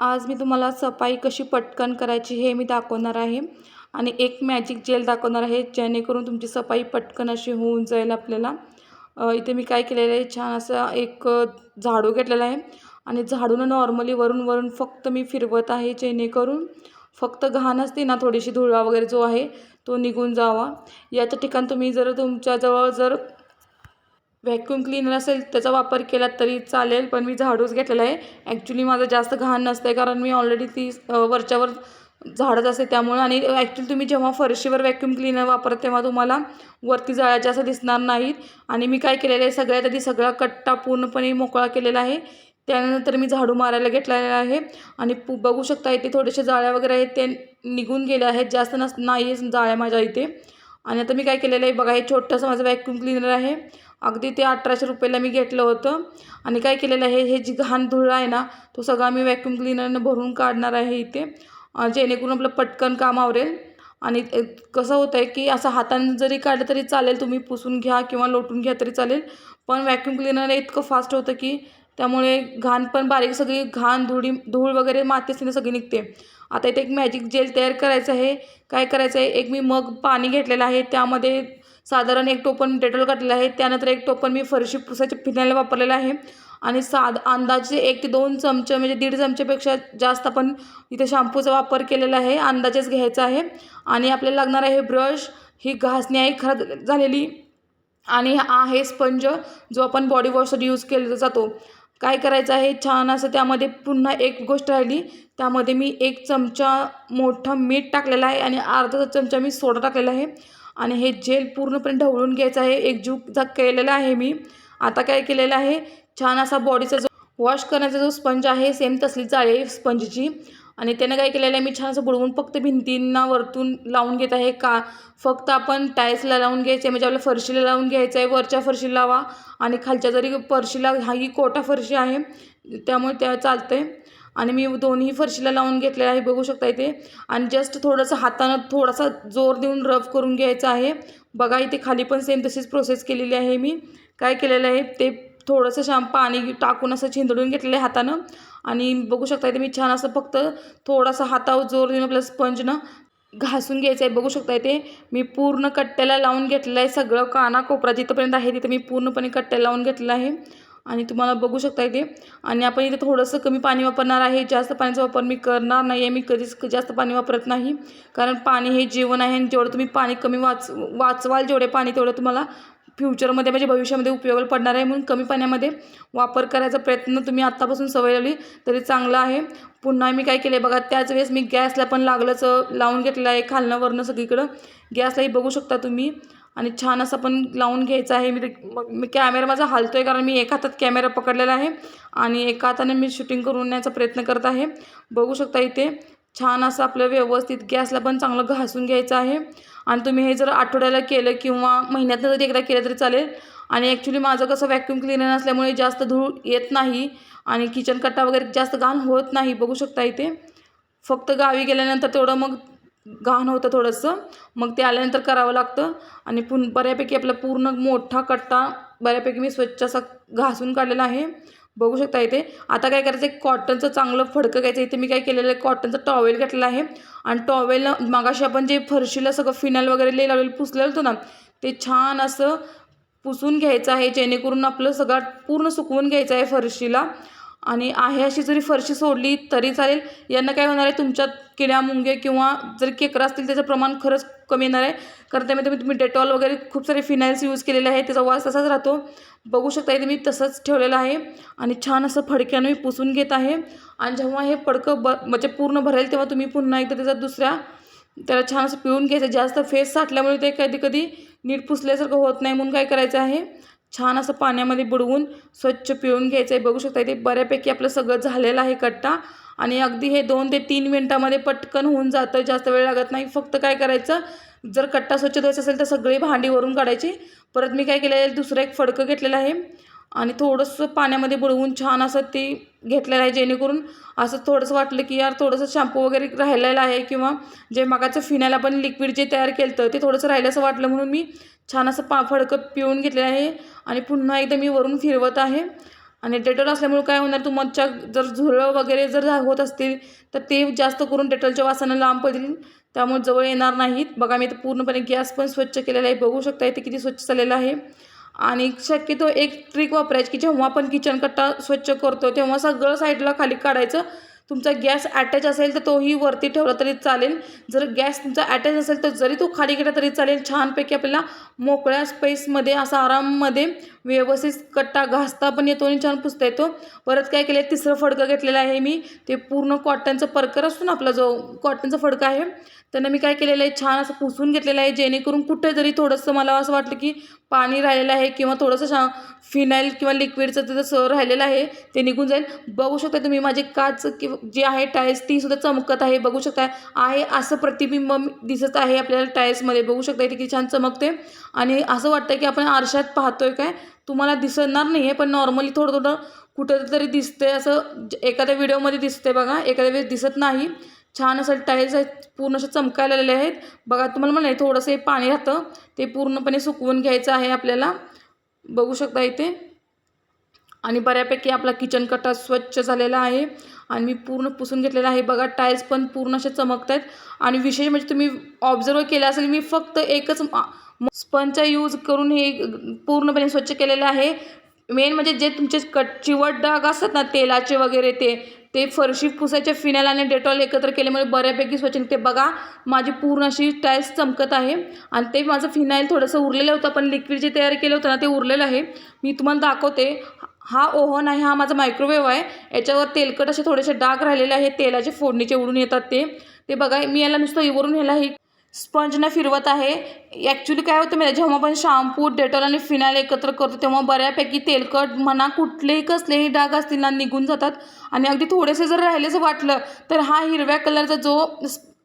आज मी तुम्हाला सफाई कशी पटकन करायची हे मी दाखवणार आहे. आणि एक मॅजिक जेल दाखवणार आहे जेणेकरून तुमची सफाई पटकन अशी होऊन जाईल आपल्याला. इथे मी काय केलेलं आहे छान असं एक झाडू घेतलेला आहे. आणि झाडूनं नॉर्मली वरून वरून फक्त मी फिरवत आहे जेणेकरून फक्त घाण असते ना थोडीशी धुळा वगैरे जो आहे तो निघून जावा. याच्या ठिकाणी तुम्ही जर तुमच्याजवळ जर व्हॅक्यूम क्लीनर असेल त्याचा वापर केला तरी चालेल पण मी झाडूच घेतलेला आहे. ॲक्च्युली माझं जास्त घाण नसतं आहे कारण मी ऑलरेडी ती वरच्यावर झाडत असते त्यामुळं. आणि ॲक्च्युली तुम्ही जेव्हा फरशीवर व्हॅक्यूम क्लीनर वापरत तेव्हा तुम्हाला वरती जाळ्याच्या असं दिसणार नाहीत. आणि मी काय केलेलं आहे सगळ्यात आधी सगळा कट्टा पूर्णपणे मोकळा केलेला आहे. त्यानंतर मी झाडू मारायला घेतलेला आहे. आणि पु बघू शकता इथे थोडेसे जाळ्या वगैरे आहेत ते निघून गेले आहेत. जास्त नस नाही जाळ्या माझ्या इथे. आणि आता मी काय केलेलं आहे बघा हे छोटंसं माझं व्हॅक्यूम क्लीनर आहे. अगदी ते अठराशे रुपयाला मी घेतलं होतं. आणि काय केलेलं आहे हे जी घाण धूळ आहे ना तो सगळा मी व्हॅक्यूम क्लिनरनं भरून काढणार आहे इथे. जेणेकरून आपलं पटकन काम आवरेल. आणि कसं होतं आहे की असं हाताने जरी काढलं तरी चालेल तुम्ही पुसून घ्या किंवा लोटून घ्या तरी चालेल. पण व्हॅक्यूम क्लिनर इतकं फास्ट होतं की त्यामुळे घाण पण बारीक सगळी घाण धुळी धूळ वगैरे मातीसने सगळी निघते. आता इथे एक मॅजिक जेल तयार करायचं आहे. काय करायचं आहे? एक मी मग पाणी घेतलेलं आहे. त्यामध्ये साधारण एक टोपण डेटॉल काढलेलं आहे. त्यानंतर एक टोपण मी फरशी पुसायचे फिनायला वापरलेलं आहे. आणि साध अंदाजे एक ते दोन चमचे म्हणजे दीड चमचेपेक्षा जास्त आपण इथे शॅम्पूचा वापर केलेला आहे. अंदाजेच घ्यायचा आहे. आणि आपल्याला लागणार आहे ब्रश. ही घासणी आहे खराब झालेली. आणि हा आहे स्पंज जो आपण बॉडी वॉशसाठी यूज केला जातो. काय करायचं आहे? छान असं त्यामध्ये पुन्हा एक गोष्ट राहिली. त्यामध्ये मी एक चमचा मोठं मीठ टाकलेलं आहे. आणि अर्धा चमचा मी सोडा टाकलेला आहे. आणि हे जेल पूर्णपणे ढवळून घ्यायचं आहे. एकजीव जा केलेला आहे मी. आता काय केलेलं आहे? छान असा बॉडीचा जो वॉश करण्याचा जो स्पंज आहे सेम तसलीच आहे स्पंजची आणि त्यानं काय केलेलं आहे? मी छान असं बुडवून फक्त भिंतींना वरतून लावून घेत आहे. का? फक्त आपण टाईल्सला लावून घ्यायचं आहे. म्हणजे आपल्या फरशीला लावून घ्यायचं आहे. वरच्या फरशीला लावा. आणि खालच्या जरी फरशीला हा ही कोटा फरशी आहे. त्यामुळे त्या चालतं आहे आणि मी दोन्ही फरशीला लावून घेतलेलं आहे बघू शकता इथे आणि जस्ट थोडंसं हातानं थोडासा जोर देऊन रफ करून घ्यायचं आहे. बघा इथे खाली पण सेम तशीच प्रोसेस केलेली आहे मी. काय केलेलं आहे ते थोडंसं शाम पाणी टाकून असं छिंदडून घेतलेलं आहे हातानं. आणि बघू शकता इथे मी छान असं फक्त थोडासा हातावर जोर देऊन आपल्या स्पंजनं घासून घ्यायचं आहे. बघू शकता इथे मी पूर्ण कट्ट्याला लावून घेतलेलं आहे. सगळं काना कोपरा जिथंपर्यंत आहे तिथं मी पूर्णपणे कट्ट्याला लावून घेतलेलं आहे. आणि तुम्हाला बघू शकता इथे. आणि आपण इथे थोडंसं कमी पाणी वापरणार आहे. जास्त पाण्याचा वापर मी करणार नाही आहे. मी कधीच जास्त पाणी वापरत नाही. कारण पाणी हे जीवन आहे आणि जेवढं तुम्ही पाणी कमी वाच वाचवाल जेवढे पाणी तेवढं तुम्हाला फ्युचरमध्ये म्हणजे भविष्यामध्ये उपयोगाला पडणार आहे. म्हणून कमी पाण्यामध्ये वापर करायचा प्रयत्न तुम्ही आत्तापासून सवय लावली तरी चांगलं आहे. पुन्हा मी काय केलं आहे बघा त्याच वेळेस मी गॅसला पण लागलंच लावून घेतलं आहे खालनं सगळीकडं. गॅसलाही बघू शकता तुम्ही. आणि छान असं पण लावून घ्यायचं आहे. मी ते मग मी कॅमेरा माझा हालतो आहे कारण मी एका हातात कॅमेरा पकडलेला आहे आणि एका हाताने मी शूटिंग करून येण्याचा प्रयत्न करत आहे. बघू शकता इथे छान असं आपलं व्यवस्थित गॅसला पण चांगलं घासून घ्यायचं आहे. आणि तुम्ही हे जर आठवड्याला केलं किंवा महिन्यातनं जरी एकदा केलं तरी चालेल. आणि ॲक्च्युली माझं कसं व्हॅक्यूम क्लिनर नसल्यामुळे जास्त धूळ येत नाही आणि किचन कट्टा वगैरे जास्त घाण होत नाही. बघू शकता इथे. फक्त गावी गेल्यानंतर तेवढं मग घाण होतं थोडंसं. मग ते आल्यानंतर करावं लागतं. आणि पुन बऱ्यापैकी आपला पूर्ण मोठा कट्टा बऱ्यापैकी मी स्वच्छ असा घासून काढलेला आहे. बघू शकता इथे. आता काय करायचं एक कॉटनचं चांगलं फडकं घ्यायचं. इथे मी काय केलेलं आहे कॉटनचं टॉवेल घेतलेला आहे. आणि टॉवेलनं मागाशी आपण जे फरशीला सगळं फिनाल वगैरे ले लावलेलं पुसलेलं होतं ना ते छान असं पुसून घ्यायचं आहे. जेणेकरून आपलं सगळं पूर्ण सुकवून घ्यायचं आहे फरशीला. आणि आहे अशी जरी फरशी सोडली तरी चालेल. यांना काय होणार आहे? तुमच्यात किड्या मुंगे किंवा जर केकरं असतील त्याचं प्रमाण खरंच कमी येणार आहे. कारण त्यामध्ये तुम्ही डेटॉल वगैरे खूप सारे फिनाईल्स यूज केलेले आहे त्याचा वास तसाच राहतो. बघू शकता इथे मी तसंच ठेवलेलं आहे. आणि छान असं फडक्यानं मी पुसून घेत आहे. आणि जेव्हा हे फडकं ब म्हणजे पूर्ण भरेल तेव्हा तुम्ही पुन्हा एकदा त्याचा दुसऱ्या त्याला छान असं पिळून घ्यायचं. जास्त फेस साठल्यामुळे ते कधी कधी नीट पुसल्यासारखं होत नाही म्हणून काय करायचं आहे? छान असं पाण्यामध्ये बुडवून स्वच्छ पिळून घ्यायचं आहे. बघू शकता इथे बऱ्यापैकी आपलं सगळं झालेलं आहे कट्टा. आणि अगदी हे दोन ते तीन मिनटामध्ये पटकन होऊन जातं जास्त वेळ लागत नाही. फक्त काय करायचं जर कट्टा स्वच्छ धुवायचा असेल तर सगळी भांडी वरून काढायची. परत मी काय केलं आहे दुसरं एक फडकं घेतलेलं आहे. आणि थोडंसं पाण्यामध्ये बुडवून छान असं ते घेतलेलं आहे जेणेकरून असं थोडंसं वाटलं की यार थोडंसं शॅम्पू वगैरे राहिलेलं आहे किंवा जे मगाचं फिनायला आपण लिक्विड जे तयार केलं होतं ते थोडंसं राहिलं असं वाटलं म्हणून मी छान असं पा फडकं पिळून घेतलेलं आहे आणि पुन्हा एकदा मी वरून फिरवत आहे. आणि डेटॉल असल्यामुळे काय होणार तुमच्या जर झुरळ वगैरे जर होत असतील तर ते जास्त करून डेटॉलच्या वासानं लांब पडतील. त्यामुळे जवळ येणार नाहीत. बघा मी तर पूर्णपणे गॅस पण स्वच्छ केलेला आहे. बघू शकता इथे किती स्वच्छ झालेलं आहे. आणि शक्यतो एक ट्रिक वापरायची की जेव्हा आपण किचन कट्टा स्वच्छ करतो तेव्हा सगळं साईडला खाली काढायचं. तुमचा गॅस अटॅच असेल तर तोही वरती ठेवला तरी चालेल. जर गॅस तुमचा अटॅच असेल तर जरी तो खाली गेला तरी चालेल. छानपैकी आपल्याला मोकळ्या स्पेसमध्ये असा आराममध्ये व्यवस्थित कट्टा घासता पण येतो आणि छान पुसता येतो. परत काय केलं आहे तिसरं फडकं घेतलेलं आहे मी. ते पूर्ण कॉटनचं परकर असतो ना आपला जो कॉटनचा फडका आहे त्यांना मी काय केलेलं आहे? छान असं पुसून घेतलेलं आहे. जेणेकरून कुठे जरी थोडंसं मला असं वाटलं की पाणी राहिलेलं आहे किंवा थोडंसं शा फिनाईल किंवा लिक्विडचं तिथं सर राहिलेलं आहे ते निघून जाईल. बघू शकता तुम्ही माझे काच किंवा जी आहे टाईल्स ती सुद्धा चमकत आहे. बघू शकता आहे असं प्रतिबिंब दिसत आहे आपल्याला टाईल्समध्ये बघू शकता इथे किती छान चमकते. आणि असं वाटतं की आपण आरशात पाहतोय काय? तुम्हाला दिसणार नाही आहे पण नॉर्मली थोडं थोडं कुठं तरी दिसतंय असं एखाद्या व्हिडिओमध्ये दिसते बघा. एखाद्या वेळेस दिसत नाही. छान असं टाईल्स आहेत पूर्ण असे चमकायला आलेले आहेत. बघा तुम्हाला म्हणाले थोडंसं हे पाणी राहतं. ते पूर्णपणे सुकवून घ्यायचं आहे आपल्याला. बघू शकता इथे. आणि बऱ्यापैकी आपला किचन कट्टा स्वच्छ झालेला आहे. आणि मी पूर्ण पुसून घेतलेलं आहे. बघा टाईल्स पण पूर्ण असे चमकत आहेत आणि विशेष म्हणजे तुम्ही ऑब्झर्व केलं असेल मी फक्त एकच स्पंजचा यूज करून हे पूर्णपणे स्वच्छ केलेलं आहे. मेन म्हणजे जे तुमचे कट चिवट डाग असतात ना तेलाचे वगैरे ते ते फरशी पुसायचे फिनाईल आणि डेटॉल एकत्र केल्यामुळे बऱ्यापैकी स्वच्छ निघते. बघा माझी पूर्ण अशी टाईल्स चमकत आहे. आणि ते माझं फिनाईल थोडंसं उरलेलं होतं पण लिक्विड जे तयार केलं होतं ना ते उरलेलं आहे. मी तुम्हाला दाखवते. हा ओव्हन आहे हा माझा मायक्रोवेव्ह आहे. याच्यावर तेलकट असे थोडेसे डाग राहिलेले आहेत. तेलाचे फोडणीचे उडून येतात ते. ते बघा मी याला नुसतं वरून ह्याला ही स्पंजनं फिरवत आहे. ॲक्च्युली काय होतं माहिती जेव्हा आपण शॅम्पू डेटॉल आणि फिनाईल एकत्र करतो तेव्हा बऱ्यापैकी तेलकट म्हणा कुठलेही कसलेही डाग असतील ना निघून जातात. आणि अगदी थोडेसे जर राहिलेचं वाटलं तर हा हिरव्या कलरचा जो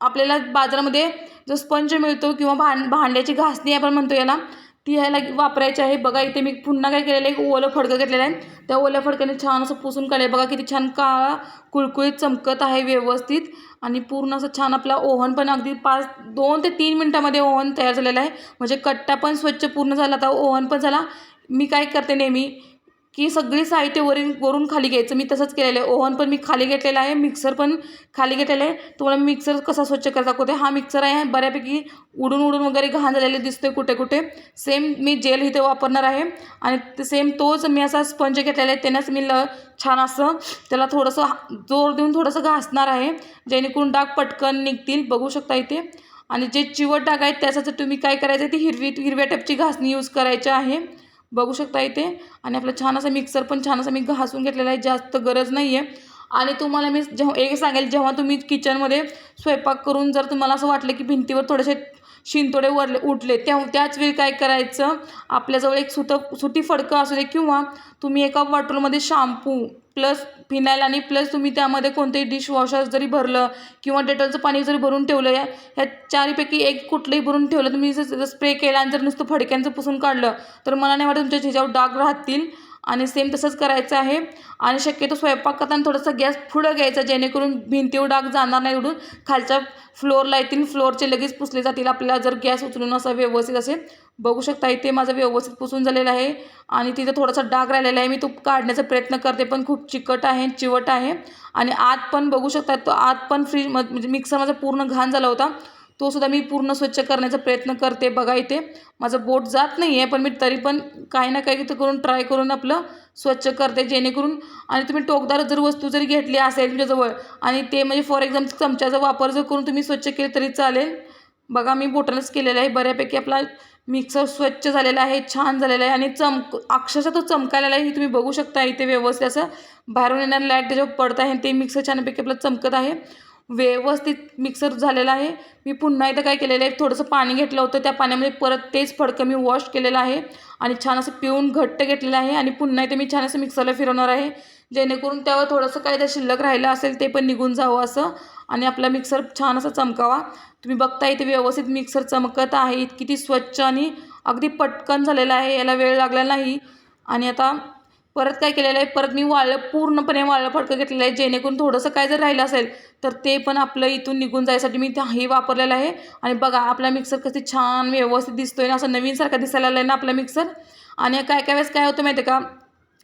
आपल्याला बाजारामध्ये जो स्पंज मिळतो किंवा भां भांड्याची घासणी आपण म्हणतो याला ती ह्याला वापरायची आहे. बघा इथे मी पुन्हा काय केलेलं आहे? एक ओलं फडकं घेतलेलं आहे. त्या ओल्या फडक्याने छान असं पुसून काढलं बघा किती छान काळा कुळकुळीत चमकत आहे व्यवस्थित. आणि पूर्ण असं छान आपला ओव्हन पण अगदी पाच दोन ते तीन मिनटामध्ये ओव्हन तयार झालेला आहे. म्हणजे कट्टा पण स्वच्छ पूर्ण झाला. आता ओव्हन पण झाला. मी काय करते नेहमी की सगळी साहित्य वरून वरून खाली घ्यायचं. मी तसंच केलेलं आहे. ओव्हन पण मी खाली घेतलेला आहे. मिक्सर पण खाली घेतलेलं आहे. तुम्हाला मिक्सर कसा स्वच्छ करता दाखवते. हा मिक्सर आहे. बऱ्यापैकी उडून उडून वगैरे घाण झालेले दिसतोय कुठे कुठे. सेम मी जेल इथे वापरणार आहे. आणि सेम तोच मी असा स्पंज घेतलेला आहे. त्यानंच मी ल छान असं त्याला थोडंसं जोर देऊन थोडंसं घासणार आहे. जेणेकरून डाग पटकन निघतील. बघू शकता इथे. आणि जे चिवट डाग आहेत त्यासाठी तुम्ही काय करायचं ती हिरवी हिरव्या टाईपची घासणी यूज करायची आहे. बघू शकता इथे. आणि आपलं छान असं मिक्सर पण छान असा मी घासून घेतलेला आहे जास्त गरज नाही आहे आणि तुम्हाला मी जेव्हा एक सांगेल जेव्हा तुम्ही किचनमध्ये स्वयंपाक करून जर तुम्हाला असं वाटलं की भिंतीवर थोडेसे शिंतोडे वरले उठले. तेव्हा त्याच वेळी काय करायचं? आपल्याजवळ एक सुत सुती फडकं असू दे किंवा तुम्ही एका बॉटलमध्ये शाम्पू प्लस फिनाईल आणि प्लस तुम्ही त्यामध्ये कोणतेही डिशवॉशर जरी भरलं किंवा डेटॉलचं पाणी जरी भरून ठेवलं या ह्या चारीपैकी एक कुठलंही भरून ठेवलं तुम्ही जर स्प्रे केला आणि जर नुसतं फडक्यांचं पुसून काढलं तर मला नाही वाटत तुमच्या ह्याच्यावर डाग राहतील. आणि सेम तसंच करायचं आहे. आणि शक्यतो स्वयंपाक करताना थोडंसं गॅस पुढं घ्यायचा जेणेकरून भिंतीवर डाग जाणार नाही उडून खालच्या फ्लोअरला येतील फ्लोअरचे लगेच पुसले जातील. आपल्याला जर गॅस उचलून असा व्यवस्थित असेल बघू शकता इथे माझं व्यवस्थित पुसून झालेलं आहे. आणि तिथे थोडासा डाग राहिलेला आहे. मी तो काढण्याचा प्रयत्न करते पण खूप चिकट आहे चिवट आहे. आणि आत पण बघू शकता तो आत पण फ्रीज म्हणजे मिक्सर माझा पूर्ण घाण झाला होता. तो सुद्धा मी पूर्ण स्वच्छ करण्याचा प्रयत्न करते बघा इथे. माझं बोट जात नाही आहे पण मी तरी पण काही ना काही इथं करून ट्राय करून आपलं स्वच्छ करते जेणेकरून आणि तुम्ही टोकदार जर वस्तू जरी घेतली असेल तुमच्याजवळ आणि ते म्हणजे फॉर एक्झाम्पल चमच्याचा वापर जर करून तुम्ही स्वच्छ केले तरी चालेल. बघा मी बोटानंच केलेलं आहे. बऱ्यापैकी आपला मिक्सर स्वच्छ झालेला आहे छान झालेला आहे आणि चमक अक्षरशः तो चमकायला आहे तुम्ही बघू शकता इथे व्यवस्थित असं. बाहेरून येणार लाइट त्याच्यावर पडत आहे ते मिक्सर छानपैकी आपलं चमकत आहे. व्यवस्थित मिक्सर झालेला आहे. मी पुन्हा इथं काय केलेलं आहे थोडंसं पाणी घेतलं होतं त्या पाण्यामध्ये परत तेच फडकं मी वॉश केलेलं आहे आणि छान असं पिऊन घट्ट घेतलेलं आहे आणि पुन्हा इथे मी छान असं मिक्सरला फिरवणार आहे. जेणेकरून त्यावर थोडंसं काय त्या शिल्लक राहिलं असेल ते पण निघून जावं असं आणि आपला मिक्सर छान असा चमकावा. तुम्ही बघता इथे व्यवस्थित मिक्सर चमकत आहे किती स्वच्छ आणि अगदी पटकन झालेलं आहे याला वेळ लागला नाही. आणि आता परत काय केलेलं आहे? परत मी वाळलं पूर्णपणे वाळलं फडकं घेतलेलं आहे. जेणेकरून थोडंसं काय जर राहिलं असेल तर ते पण आपलं इथून निघून जायसाठी मी हे वापरलेलं आहे. आणि बघा आपला मिक्सर कसे छान व्यवस्थित दिसतोय ना असं नवीनसारखा दिसायला लागला आहे ना आपला मिक्सर आणि काय काय वेळेस काय होतं माहिती आहे का?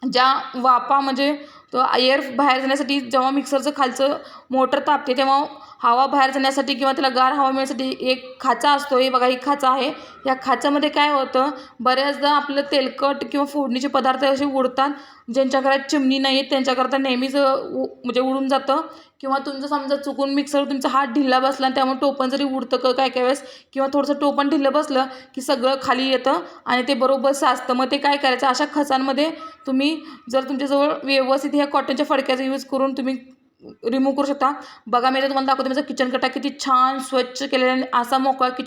ज्या वापा म्हणजे तो एअर बाहेर जाण्यासाठी जेव्हा मिक्सरचं खालचं मोटर तापते तेव्हा हवा बाहेर जाण्यासाठी किंवा त्याला गार हवा मिळण्यासाठी एक खाचा असतो. हे बघा ही खाचा आहे. या खाचामध्ये काय होतं बऱ्याचदा आपलं तेलकट किंवा फोडणीचे पदार्थ असे उडतात ज्यांच्या घरात चिमणी नाही आहे त्यांच्याकरता नेहमीच उ म्हणजे उडून जातं. किंवा तुमचं समजा चुकून मिक्सर तुमचा हात ढिल्ला बसला आणि त्यामुळे टोपण जरी उडतं क काय काय वेळेस किंवा थोडंसं टोपण ढिल्लं बसलं की सगळं खाली येतं आणि ते बरोबर साचतं. मग ते काय करायचं? अशा खचांमध्ये तुम्ही जर तुमच्याजवळ व्यवस्थित ह्या कॉटनच्या फडक्याचा यूज करून तुम्ही रिमूव्ह करू शकता. बघा मी तुम्हाला दाखवते माझा किचन कटा किती छान स्वच्छ केलेला आणि असा मोकळा किचन